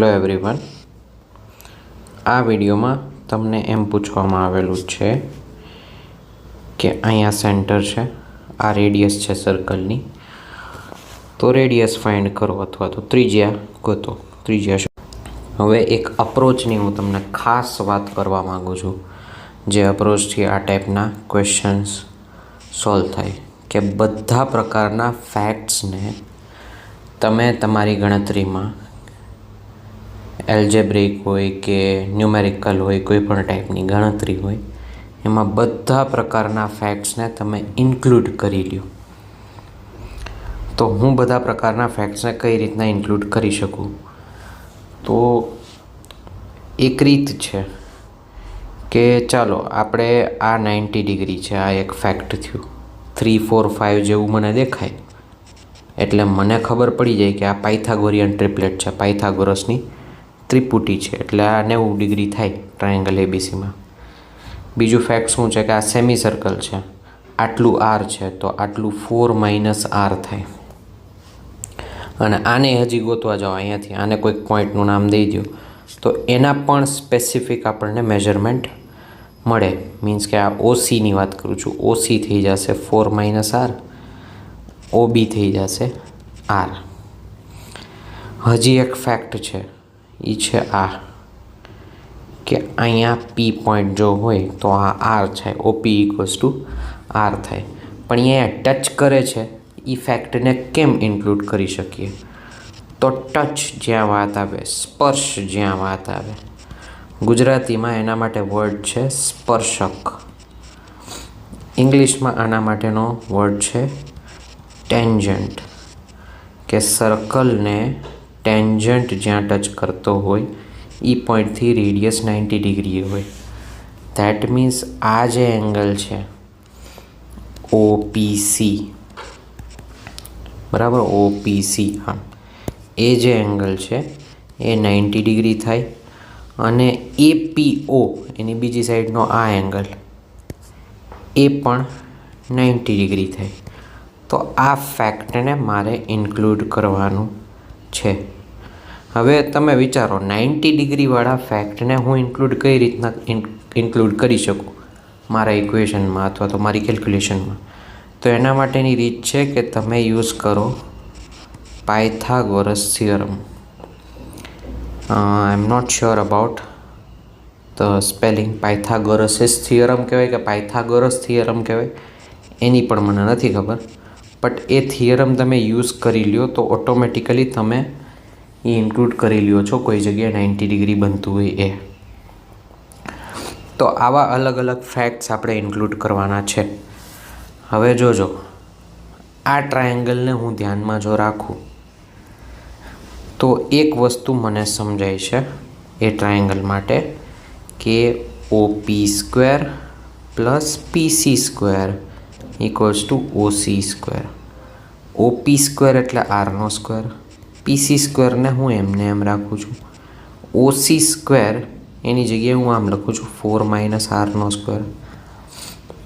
Hello everyone આ વિડીયોમાં તમને એમ પૂછવામાં આવેલું છે કે અહીંયા સેન્ટર છે, આ રેડિયસ છે સર્કલની તો રેડિયસ ફાઇન્ડ કરો અથવા તો ત્રિજ્યા ગોતો, ત્રિજ્યા હવે એક અપ્રોચની હું તમને ખાસ વાત કરવા માગું છું. જે અપ્રોચથી આ ટાઈપના ક્વેશ્ચન્સ સોલ્વ થાય. કે બધા પ્રકારના ફેક્ટ્સને તમે તમારી ગણતરીમાં એલ્જેબ્રિક હોય કે ન્યુમેરિકલ હોય, કોઈ પણ ટાઈપની ગણતરી હોય, એમાં બધા પ્રકારના ફેક્ટ્સને તમે ઇન્ક્લુડ કરી લ્યો. તો હું બધા પ્રકારના ફેક્ટ્સને કઈ રીતના ઇન્ક્લુડ કરી શકું? તો એક રીત છે કે ચાલો, આપણે આ નાઇન્ટી ડિગ્રી છે, આ એક ફેક્ટ થયું. થ્રી, ફોર ફાઇવ જેવું મને દેખાય. એટલે મને ખબર પડી જાય કે આ પાયથાગોરિયન ટ્રિપલેટ છે, પાયથાગોરસની ત્રિપુટી છે, એટલે આ નેવું ડિગ્રી થાય ટ્રાયેંગલ એબીસીમાં બીજું ફેક્ટ શું છે કે આ સેમી સર્કલ છે, આટલું આર છે, તો આટલું ફોર માઇનસ આર થાય. અને આને હજી ગોતવા જાઓ અહીંયાથી, આને કોઈક પોઈન્ટનું નામ દઈ દો તો એના પણ સ્પેસિફિક આપણને મેજરમેન્ટ મળે. મીન્સ કે આ ઓસીની વાત કરું છું. ઓસી થઈ જશે ફોર માઇનસ આર ઓબી થઈ જશે આર હજી એક ફેક્ટ છે. એ છે આ કે અહીંયા પી પોઈન્ટ જો હોય તો આ આર છે ઓપી ઇક્વલ્સ ટુ આર થાય. પણ અહીંયા ટચ કરે છે. એ ફેક્ટને કેમ ઇન્ક્લુડ કરી શકીએ? તો ટચ જ્યાં વાત આવે, સ્પર્શ જ્યાં વાત આવે. ગુજરાતીમાં એના માટે વર્ડ છે સ્પર્શક. ઇંગ્લિશમાં આના માટેનો વર્ડ છે ટેન્જન્ટ કે સર્કલને ટેન્જન્ટ જ્યાં ટચ કરતો હોય એ પોઈન્ટથી રેડિયસ નાઇન્ટી ડિગ્રી હોય. ધેટ મીન્સ આ જે એંગલ છે ઓપીસી બરાબર? ઓપીસી હા. એ જે એંગલ છે, એ નાઇન્ટી ડિગ્રી થાય અને એપીઓ એની બીજી સાઈડનો આ એંગલ એ પણ નાઇન્ટી ડિગ્રી થાય. તો આ ફેક્ટને મારે ઇન્ક્લુડ કરવાનું છે. હવે તમે વિચારો, નાઇન્ટી ડિગ્રીવાળા ફેક્ટને હું ઇન્ક્લુડ કઈ રીતના ઇન્ક્લુડ કરી શકું? મારા ઇક્વેશનમાં અથવા તો મારી કેલ્ક્યુલેશનમાં. તો એના માટેની રીત છે કે તમે યુઝ કરો Pythagoras theorem. I am not sure about the spelling Pythagoras's theorem કહેવાય કે પાયથાગોરસ થિયરમ કહેવાય? એની પણ મને નથી ખબર. બટ એ થિયરમ તમે યુઝ કરી લ્યો તો ઓટોમેટિકલી તમે એ ઇન્ક્લુડ કરી લ્યો છો કોઈ જગ્યાએ નાઇન્ટી ડિગ્રી બનતું હોય એ. તો આવા અલગ અલગ ફેક્ટ્સ આપણે ઇન્ક્લુડ કરવાના છે. હવે જોજો. આ ટ્રાયેંગલને હું ધ્યાનમાં જો રાખું, તો એક વસ્તુ મને સમજાય છે એ ટ્રાયેંગલ માટે કે OP square plus PC square equals to OC square OP square એટલે આરનો સ્ક્વેર પીસી સ્ક્વેરને હું એમને એમ રાખું છું. ઓસી સ્ક્વેર એની જગ્યાએ હું આમ લખું છું ફોર માઇનસ આરનો સ્ક્વેર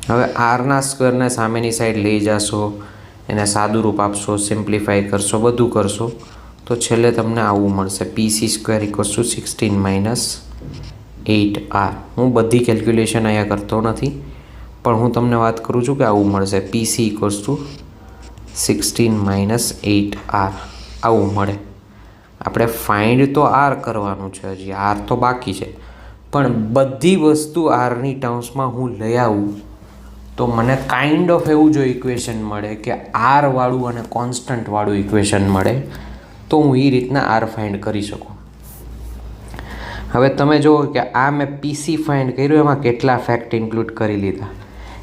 હવે આરના સ્ક્વેરને સામેની સાઈડ લઈ જશો, એને સાદું રૂપ આપશો સિમ્પ્લિફાઈ કરશો, બધું કરશો, તો છેલ્લે તમને આવું મળશે. PC square equals to sixteen minus eight R હું બધી કેલ્ક્યુલેશન અહીંયા કરતો નથી. પણ હું તમને વાત કરું છું કે આવું મળશે. PC equals to sixteen minus eight R આવું મળે. આપણે ફાઇન્ડ તો આર કરવાનું છે હજી. આર તો બાકી છે. પણ બધી વસ્તુ આરની ટર્મ્સમાં હું લઈ આવું, તો મને કાઇન્ડ ઓફ એવું જો ઇક્વેશન મળે કે આરવાળું અને કોન્સ્ટન્ટવાળું ઇક્વેશન મળે, તો હું એ રીતના આર ફાઇન્ડ કરી શકું. હવે તમે જુઓ કે આ મેં પીસી ફાઇન્ડ કર્યું, એમાં કેટલા ફેક્ટ ઇન્ક્લુડ કરી લીધા.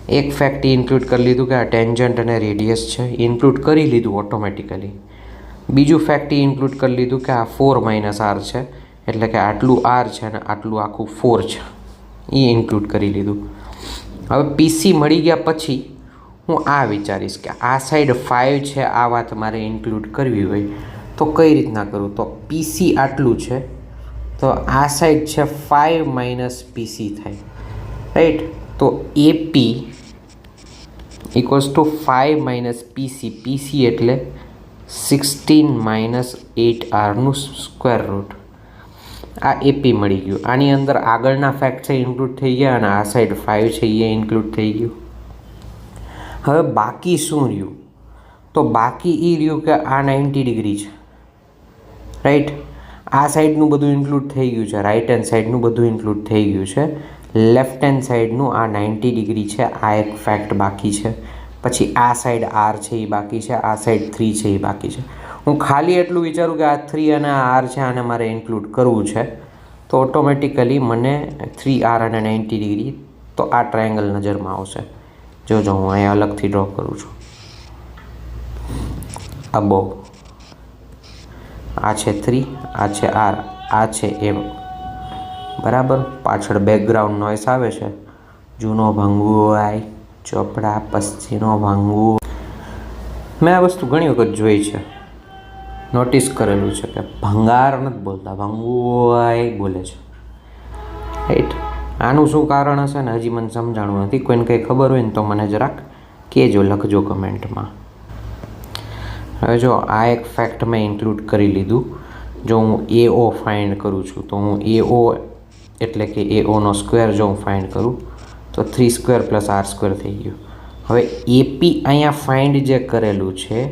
એક ફેક્ટ ઇન્ક્લુડ કરી લીધું કે આ ટેન્જન્ટ અને રેડિયસ છે. ઇન્ક્લુડ કરી લીધું ઓટોમેટિકલી બીજું ફેક્ટ ઇન્ક્લુડ કરી લીધું કે આ ફોર માઇનસ આર છે, એટલે કે આટલું આર છે અને આટલું આખું ફોર છે. એ ઇન્ક્લુડ કરી લીધું. હવે પીસી મળી ગયા પછી હું આ વિચારીશ કે આ સાઈડ ફાઇવ છે, આ વાત મારે ઇન્ક્લુડ કરવી હોય, તો કઈ રીતના કરું? તો પીસી આટલું છે, તો આ સાઈડ છે ફાઇવ માઇનસ પીસી થાય. રાઈટ તો AP equals to five minus PC PC એટલે સિક્સટીન માઇનસ એટ આરનું સ્ક્વેર રૂટ આ એપી મળી ગયું. આની અંદર આગળના ફેક્ટ છે ઇન્ક્લુડ થઈ ગયા અને આ સાઈડ ફાઇવ છે એ ઇન્ક્લુડ થઈ ગયું. હવે બાકી શું રહ્યું? તો બાકી એ રહ્યું કે આ નાઇન્ટી ડિગ્રી છે. રાઈટ આ સાઈડનું બધું ઇન્ક્લુડ થઈ ગયું છે. રાઈટ હેન્ડ સાઈડનું બધું ઇન્ક્લુડ થઈ ગયું છે. લેફ્ટ હેન્ડ સાઈડનું આ નાઇન્ટી ડિગ્રી છે, આ એક ફેક્ટ બાકી છે. પછી આ સાઈડ આર છે એ બાકી છે, આ સાઈડ થ્રી છે એ બાકી છે. હું ખાલી એટલું વિચારું કે આ થ્રી અને આર છે, આને મારે ઇન્ક્લુડ કરવું છે. તો ઓટોમેટિકલી મને થ્રી આર અને નાઇન્ટી ડિગ્રી તો આ ટ્રાયેંગલ નજરમાં આવશે. જોજો હું અહીંયા અલગથી ડ્રો કરું છું. અબો આ છે થ્રી આ છે આર આ છે એ બરાબર? પાછળ બેકગ્રાઉન્ડ નોઈસ આવે છે. જૂનો ભાંગવો આય, ચોપડા પશ્ચિનો ભાંગવો મેં આ વસ્તુ ઘણી વખત જોઈ છે. નોટિસ કરેલું છે કે ભંગાર નથી બોલતા ભંગુઆઈ બોલે છે. રાઈટ આનું શું કારણ હશે ને હજી મને સમજાણું નથી. કોઈને કંઈ ખબર હોય ને તો મને જરાક કહેજો, લખજો કમેન્ટમાં. હવે જો આ એક ફેક્ટ મેં ઇન્ક્લુડ કરી લીધું. જો હું એ ઓ ફાઇન્ડ કરું છું, તો હું એ ઓ એટલે કે એ ઓનો સ્ક્વેર જો હું ફાઇન્ડ કરું, તો three square plus R square થઈ ગયું. હવે એપી અહીંયા ફાઇન્ડ જે કરેલું છે,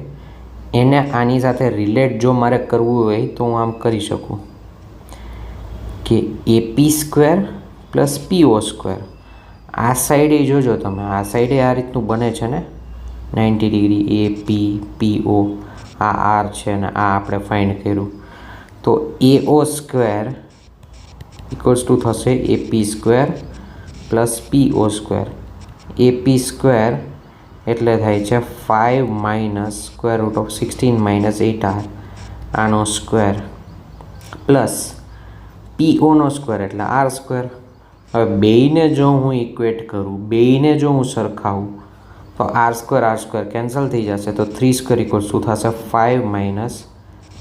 એને આની સાથે રિલેટ જો મારે કરવું હોય તો હું આમ કરી શકું. કે AP square plus PO square આ સાઈડે જોજો તમે, આ સાઈડે આ રીતનું બને છે ને? નાઇન્ટી ડિગ્રી એ પી પીઓ આ આર છે ને આ આપણે ફાઇન્ડ કર્યું. તો એઓ સ્ક્વેર ઇક્વલ્સ ટુ થશે AP square plus PO square AP square એટલે થાય છે five minus square root of sixteen minus eight R આનો સ્ક્વેર પ્લસ પીઓનો સ્ક્વેર એટલે આર સ્ક્વેર હવે બેયને જો હું ઇક્વેટ કરું, બેયને જો હું સરખાવું, તો R square R square cancel થઈ જશે. તો થ્રી સ્ક્વેર ઇક્વલ શું થશે five minus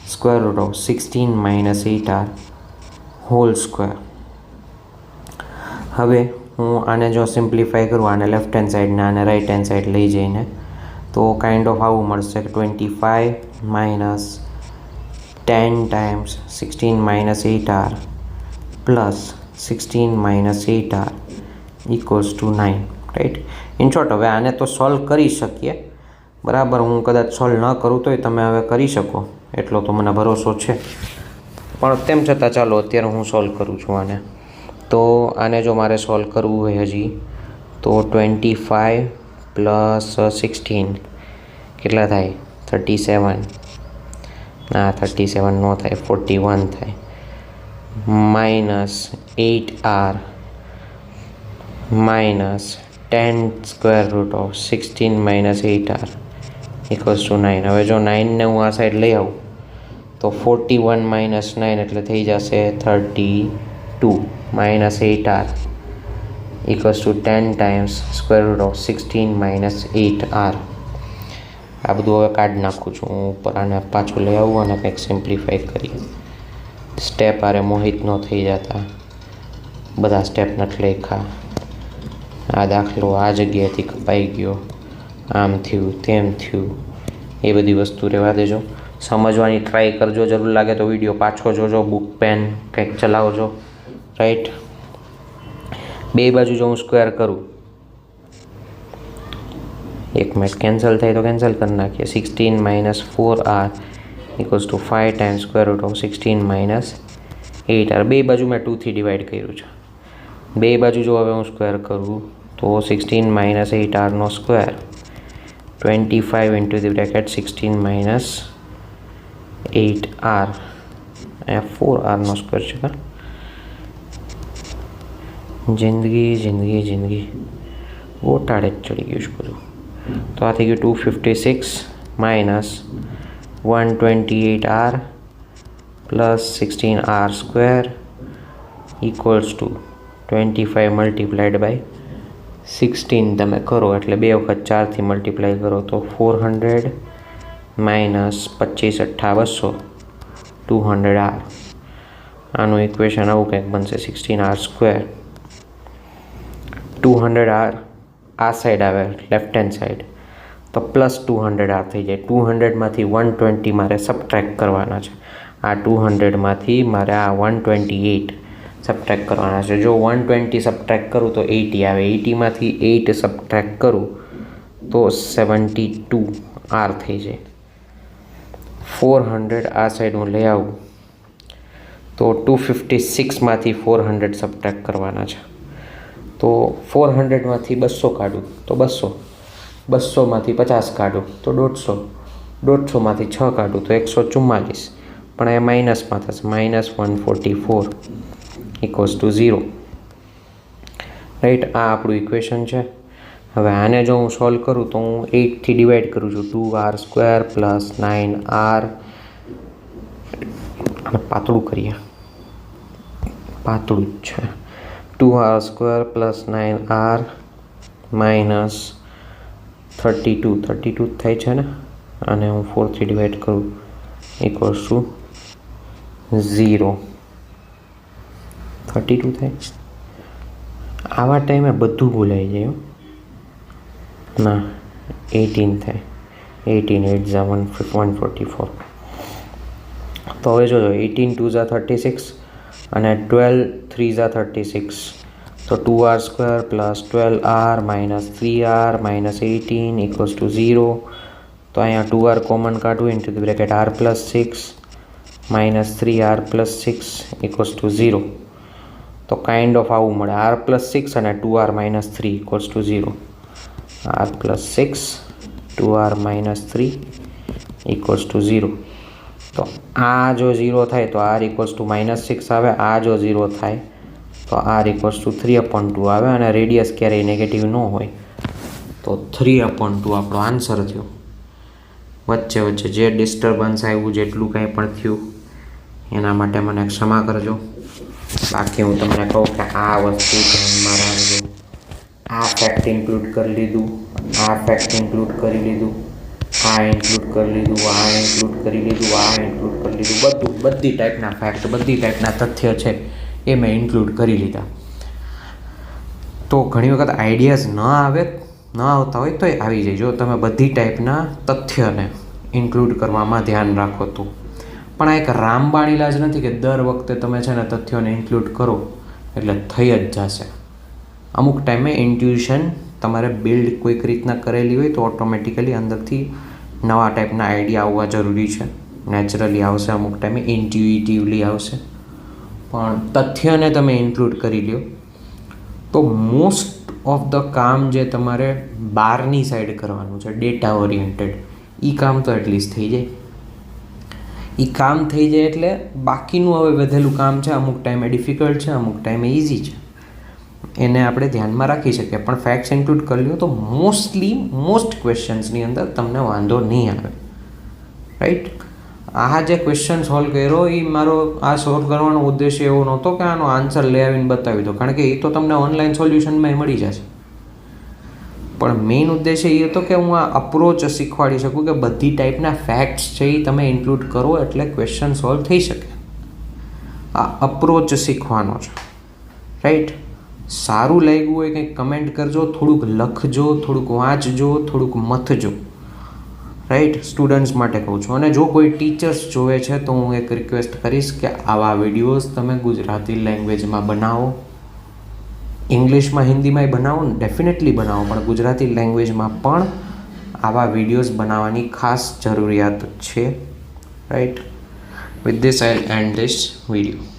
square root of sixteen minus eight R whole square હવે હું આને જો સિમ્પ્લિફાય કરું, આને લેફ્ટ હેન્ડ સાઈડને આને રાઈટ હેન્ડ સાઈડ લઈ જઈને, તો કાઇન્ડ ઓફ આવું મળશે twenty five minus ten times sixteen minus eight R plus sixteen minus eight R equals to nine right in short હવે આને તો સોલ્વ કરી શકીએ. બરાબર, હું કદાચ સોલ્વ ન કરું તોય તમે હવે કરી શકો. એટલો તો મને ભરોસો છે. પણ તેમ છતાં ચાલો, અત્યારે હું સોલ્વ કરું છું આને. તો આને જો મારે સોલ્વ કરવું હોય હજી, તો ટ્વેન્ટી ફાઇવ પ્લસ સિક્સટીન કેટલા થાય? થર્ટી સેવન ના થર્ટી સેવન ન થાય ફોર્ટી વન થાય. Minus eight R minus ten square root of sixteen minus eight R equals to nine હવે જો નાઇનને હું આ સાઈડ લઈ આવું તો ફોર્ટી વન માઇનસ નાઇન એટલે થઈ જશે thirty two minus eight R equals to ten times square root of sixteen minus eight R આ બધું હવે કાઢી નાખું છું. હું ઉપર આને પાછું લઈ આવું અને કંઈક સિમ્પ્લિફાઈ કરી સ્ટેપ આરે મોહિત ન થઈ જતા. બધા સ્ટેપ નથી લેખા આ દાખલો આ જગ્યાએથી કપાઈ ગયો. આમ થયું, તેમ થયું. એ બધી વસ્તુ રહેવા દેજો. સમજવાની ટ્રાય કરજો, જરૂર લાગે તો વીડિયો પાછો જોજો બુક પેન કંઈક ચલાવજો. રાઈટ બે બાજુ જો હું સ્ક્વેર કરું. એક મિનિટ કેન્સલ થાય તો કેન્સલ કરી નાખીએ. Sixteen minus four R equals to five times square root of sixteen minus eight R બે બાજુ મેં ટુથી ડિવાઈડ કર્યું છે. બે બાજુ જો હવે હું સ્ક્વેર કરું, તો sixteen minus eight આરનો square twenty five into the bracket sixteen minus eight R અહીંયા ફોર આરનો સ્ક્વેર છે કા જિંદગી જિંદગી જિંદગી ગોટાળે જ ચડી ગયું છે બધું તો આ થઈ ગયું two fifty six minus one twenty eight R plus sixteen R square equals to twenty five multiplied by sixteen તમે કરો એટલે બે વખત ચારથી મલ્ટીપ્લાય કરો તો ફોર હંડ્રેડ માઇનસ પચીસ અઠ્ઠા બસો ટુ હંડ્રેડ આર. આનું ઇક્વેશન આવું કંઈક બનશે sixteen R square two hundred R આ સાઈડ આવે લેફ્ટ હેન્ડ સાઈડ તો પ્લસ ટુ હંડ્રેડ આર થઈ જાય. ટુ હંડ્રેડમાંથી વન ટ્વેન્ટી મારે સબટ્રેક કરવાના છે. આ ટુ હંડ્રેડમાંથી મારે આ વન ટ્વેન્ટી એઇટ સબટ્રેક કરવાના છે. જો વન ટ્વેન્ટી સબટ્રેક કરું તો એટી આવે. એટીમાંથી એઇટ સબટ્રેક કરું તો સેવન્ટી ટુ આર થઈ જાય. ફોર હંડ્રેડ આ સાઈડ હું લઈ આવું. તો ટુ ફિફ્ટી સિક્સમાંથી ફોર હંડ્રેડ સબટ્રેક કરવાના છે. તો ફોર હંડ્રેડમાંથી બસો કાઢું, તો બસો બસોમાંથી પચાસ કાઢું, તો દોઢસો. દોઢસોમાંથી છ કાઢું, તો એકસો ચુમ્માલીસ. પણ એ માઇનસમાં થશે minus one forty four equals to zero right આ આપણું ઇક્વેશન છે. હવે આને જો હું સોલ્વ કરું તો હું એઇટથી ડિવાઈડ કરું છું. Two R square plus nine R અને પાતળું કરીએ. પાતળું જ છે. Two R square plus nine R minus thirty two thirty two થાય છે ને? અને હું ફોરથી ડિવાઈડ કરું. Equals to zero thirty two થાય. આવા ટાઈમે બધું ભૂલાઈ જાય. ના એટીન થાય એટીન એટ ઝા વન વન ફોર્ટી ફોર તો હવે જોજો એટીન ટુ ઝા થર્ટી સિક્સ અને ટ્વેલ્વ થ્રી ઝા થર્ટી સિક્સ તો two R square plus twelve R minus three R minus eighteen equals to zero તો અહીંયા ટુ આર કોમન કાઢવું into the bracket R plus six minus three R plus six equals to zero તો kind of આવું મળે. R plus six અને two R minus three equals to zero R plus six two R minus three to two zero તો આ જો zero થાય તો r equals two minus six આવે, આ જો ઝીરો થાય તો r equals two three upon two આવે અને રેડિયસ ક્યારેય નેગેટિવ ન હોય. તો થ્રી upon ટુ આપણો આન્સર થયો. વચ્ચે વચ્ચે જે ડિસ્ટર્બન્સ આવ્યું, જેટલું કંઈ પણ થયું, એના માટે મને ક્ષમા કરજો. બાકી હું તમને કહું કે આ વસ્તુ ધ્યાનમાં આ ફેક્ટ ઇન્ક્લુડ કરી લીધું, આ ફેક્ટ ઇન્ક્લુડ કરી લીધું, આ ઇન્ક્લુડ કરી લીધું, આ ઇન્ક્લુડ કરી લીધું, આ ઇન્ક્લુડ કરી લીધું. બધું, બધી ટાઈપના ફેક્ટ બધી ટાઈપના તથ્ય છે એ મેં ઇન્ક્લુડ કરી લીધા. તો ઘણી વખત આઈડિયાઝ ન આવે, ન આવતા હોય તોય આવી જાય. જો તમે બધી ટાઈપના તથ્યને ઇન્ક્લુડ કરવામાં ધ્યાન રાખો તો. પણ આ એક રામબાણ ઇલાજ નથી કે દર વખતે તમે છે ને તથ્યોને ઇન્ક્લુડ કરો, એટલે થઈ જ જશે. અમુક ટાઈમે ઇન્ટ્યુશન તમારે બિલ્ડ કોઈક રીતના કરેલી હોય તો ઓટોમેટિકલી અંદરથી નવા ટાઈપના આઈડિયા આવવા જરૂરી છે. નેચરલી આવશે અમુક ટાઈમે ઇન્ટ્યુઇટિવલી આવશે. પણ તથ્યને તમે ઇન્ક્લુડ કરી લ્યો. તો મોસ્ટ ઓફ ધ કામ જે તમારે બહારની સાઈડ કરવાનું છે ડેટા ઓરિએન્ટેડ એ કામ તો એટલીસ્ટ થઈ જાય. એ કામ થઈ જાય એટલે બાકીનું હવે વધેલું કામ છે, અમુક ટાઈમે ડિફિકલ્ટ છે, અમુક ટાઈમે ઇઝી છે. એને આપણે ધ્યાનમાં રાખી શકીએ. પણ ફેક્ટ્સ ઇન્ક્લુડ કરી લ્યો તો મોસ્ટલી મોસ્ટ ક્વેશ્ચન્સની અંદર તમને વાંધો નહીં આવે. રાઈટ આ જે ક્વેશ્ચન સોલ્વ કર્યો એ મારો આ સોલ્વ કરવાનો ઉદ્દેશ્ય એવો નહોતો કે આનો આન્સર લઈ આવીને બતાવી દો. કારણ કે એ તો તમને ઓનલાઈન સોલ્યુશનમાં મળી જશે. પણ મેઇન ઉદ્દેશ્ય એ હતો કે હું આ અપ્રોચ શીખવાડી શકું કે બધી ટાઈપના ફેક્ટ્સ છે એ તમે ઇન્ક્લુડ કરો એટલે ક્વેશ્ચન સોલ્વ થઈ શકે. આ અપ્રોચ શીખવાનો છે. રાઈટ સારું લાગ્યું હોય કંઈક કમેન્ટ કરજો, થોડુંક લખજો, થોડુંક વાંચજો, થોડુંક મથજો. રાઈટ સ્ટુડન્ટ્સ માટે કહું છું. અને જો કોઈ ટીચર્સ જોવે છે, તો હું એક રિક્વેસ્ટ કરીશ કે આવા વિડીયોઝ તમે ગુજરાતી લેંગ્વેજમાં બનાવો. ઇંગ્લિશમાં હિન્દીમાંય બનાવો ડેફિનેટલી બનાવો. પણ ગુજરાતી લેંગ્વેજમાં પણ આવા વિડીયોઝ બનાવવાની ખાસ જરૂરિયાત છે. Right with this I and this video